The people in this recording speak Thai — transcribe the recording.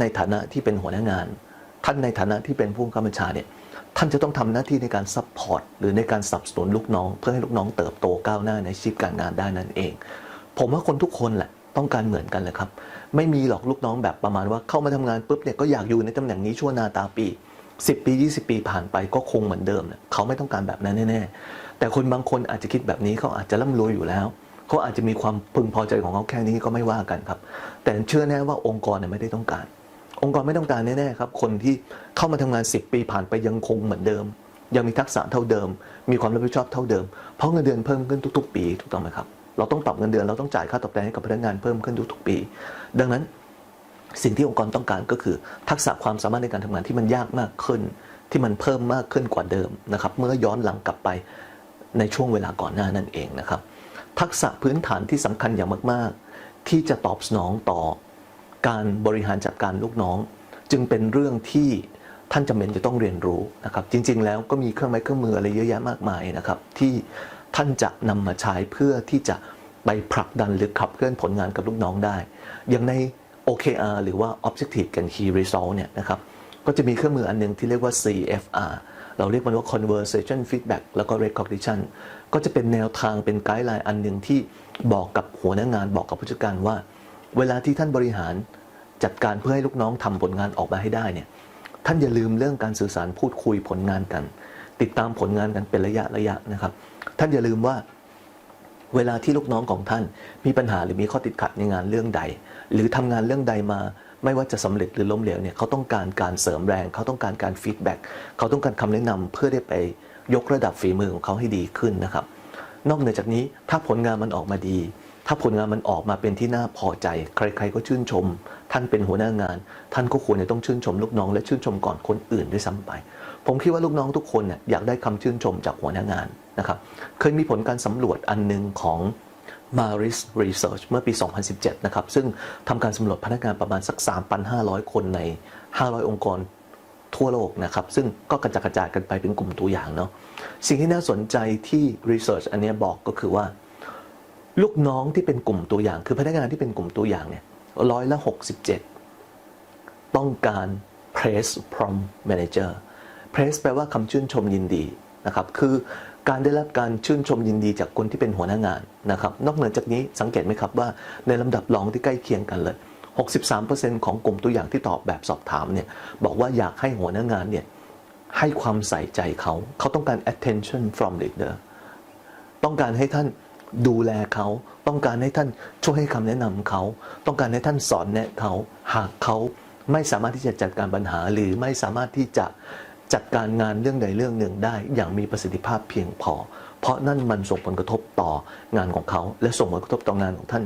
ในฐานะที่เป็นหัวหน้างาน ท่านในฐานะที่เป็นผู้กำกับบัญชาเนี่ยท่านจะต้องทำหน้าที่ในการซัพพอร์ตหรือในการสนับสนุนลูกน้อง เพื่อให้ลูกน้องเติบโตก้าวหน้าในชีพการงานได้นั่นเอง ผมว่าคนทุกคนแหละต้องการเหมือนกันเลยครับ ไม่มีหรอกลูกน้องแบบประมาณว่าเข้ามาทำงานปุ๊บเนี่ยก็อยากอยู่ในตำแหน่งนี้ชั่วนาตาปี 10 ปี 20 ปีผ่านไปก็คงเหมือนเดิมเนี่ยเขาไม่ต้องการแบบนั้นแน่ๆแต่คนบางคนอาจจะคิดแบบนี้เขาอาจจะร่ำรวยอยู่แล้วเขาอาจจะมีความพึงพอใจของเขาแค่นี้ก็ไม่ว่ากันครับ แต่เชื่อแน่ว่าองค์กรเนี่ยไม่ได้ต้องการ องค์กรไม่ต้องการแน่ๆครับ คนที่เข้ามาทำงาน 10 ปีผ่านไปยังคงเหมือนเดิม ยังมีทักษะเท่าเดิม มีความรับผิดชอบเท่าเดิม เพราะเงินเดือนเพิ่มขึ้นทุก ๆ ปีถูกต้องไหมครับ เราต้องปรับเงินเดือนเราต้องจ่ายค่าตอบแทนให้กับพนักงานเพิ่มขึ้นทุกๆปี ดังนั้นสิ่งที่องค์กรต้องการก็คือ ทักษะความสามารถในการทำงานที่มันยากมากขึ้น ที่มันเพิ่มมากขึ้นกว่าเดิมนะครับเมื่อย้อนหลังกลับไปในช่วงเวลาก่อนหน้านั่นเองนะครับ ทักษะพื้นฐานที่สำคัญอย่างมาก ๆ ที่จะตอบสนองต่อ การบริหารจัดการลูกน้อง จึงเป็นเรื่องที่ท่านจำเป็นจะต้องเรียนรู้นะครับ จริง ๆ แล้วก็มีเครื่องไม้เครื่องมืออะไรเยอะแยะมากมายนะครับ ที่ท่านจะนำมาใช้เพื่อที่จะไปผลักดันหรือขับเคลื่อนผลงานกับลูกน้องได้ อย่างใน OKR หรือว่า Objective and Key Result เนี่ยนะครับก็จะมีเครื่องมืออันหนึงที่เรียกว่า CFR เราเรียกมันว่า conversation feedback แล้วก็ recognition ก็จะเป็นแนวทางเป็นไกด์ไลน์อันหนึ่งที่บอกกับหัวหน้างานบอกกับผู้จัดการว่า เวลาที่ท่านบริหารจัดการเพื่อให้ลูกน้องทำผลงานออกมาให้ได้เนี่ยท่านอย่าลืมเรื่องการสื่อสารพูดคุยผลงานกัน ติดตามผลงานกันเป็นระยะระยะนะครับ ท่านอย่าลืมว่าเวลาที่ลูกน้องของท่านมีปัญหาหรือมีข้อติดขัดในงานเรื่องใด หรือทำงานเรื่องใดมา ไม่ว่าจะสำเร็จหรือล้มเหลวเนี่ยเขาต้องการการเสริมแรง เขาต้องการการฟีดแบ็กเขาต้องการคำแนะนำเพื่อได้ไปยกระดับฝีมือของเขาให้ดีขึ้นนะครับ นอกเหนือจากนี้ถ้าผลงานมันออกมาดี ถ้าผลงานมันออกมาเป็นที่น่าพอใจ ใคร ๆ ก็ชื่นชม ท่านเป็นหัวหน้างาน ท่านก็ควรจะต้องชื่นชมลูกน้อง และชื่นชมก่อนคนอื่นด้วยซ้ำไป ผมคิดว่าลูกน้องทุกคนเนี่ยอยากได้คำชื่นชมจากหัวหน้างานนะครับ เคยมีผลการสำรวจอันหนึ่งของ Maris Research เมื่อปี 2017 นะครับ ซึ่งทำการสำรวจพนักงานประมาณสัก 3,500 คนใน 500 องค์กรทั่วโลกนะครับ ซึ่งก็กระจัดกระจายกันไปเป็นกลุ่มตัวอย่างเนาะ สิ่งที่น่าสนใจที่ Research อันเนี้ยบอกก็คือว่า ลูกน้องที่เป็นกลุ่มตัวอย่าง คือพนักงานที่เป็นกลุ่มตัวอย่างเนี่ยร้อยละ 67 ต้องการ praise from manager praise แปลว่าคำชื่นชมยินดีนะครับคือการได้รับการชื่นชมยินดีจากคนที่เป็นหัวหน้างานนะครับนอกเหนือจากนี้สังเกตไหมครับว่าในลำดับรองที่ใกล้เคียงกันเลย 63%ของกลุ่มตัวอย่างที่ตอบแบบสอบถามเนี่ยบอกว่าอยากให้หัวหน้างานเนี่ยให้ความใส่ใจเขา เขาต้องการ attention from leader ต้องการให้ท่าน ดูแลเขา ต้องการให้ท่านช่วยให้คำแนะนำเขา ต้องการให้ท่านสอนแนะเขา หากเขาไม่สามารถที่จะจัดการปัญหา หรือไม่สามารถที่จะจัดการงานเรื่องใดเรื่องหนึ่งได้ อย่างมีประสิทธิภาพเพียงพอ เพราะนั่นมันส่งผลกระทบต่องานของเขา และส่งผลกระทบต่องานของท่าน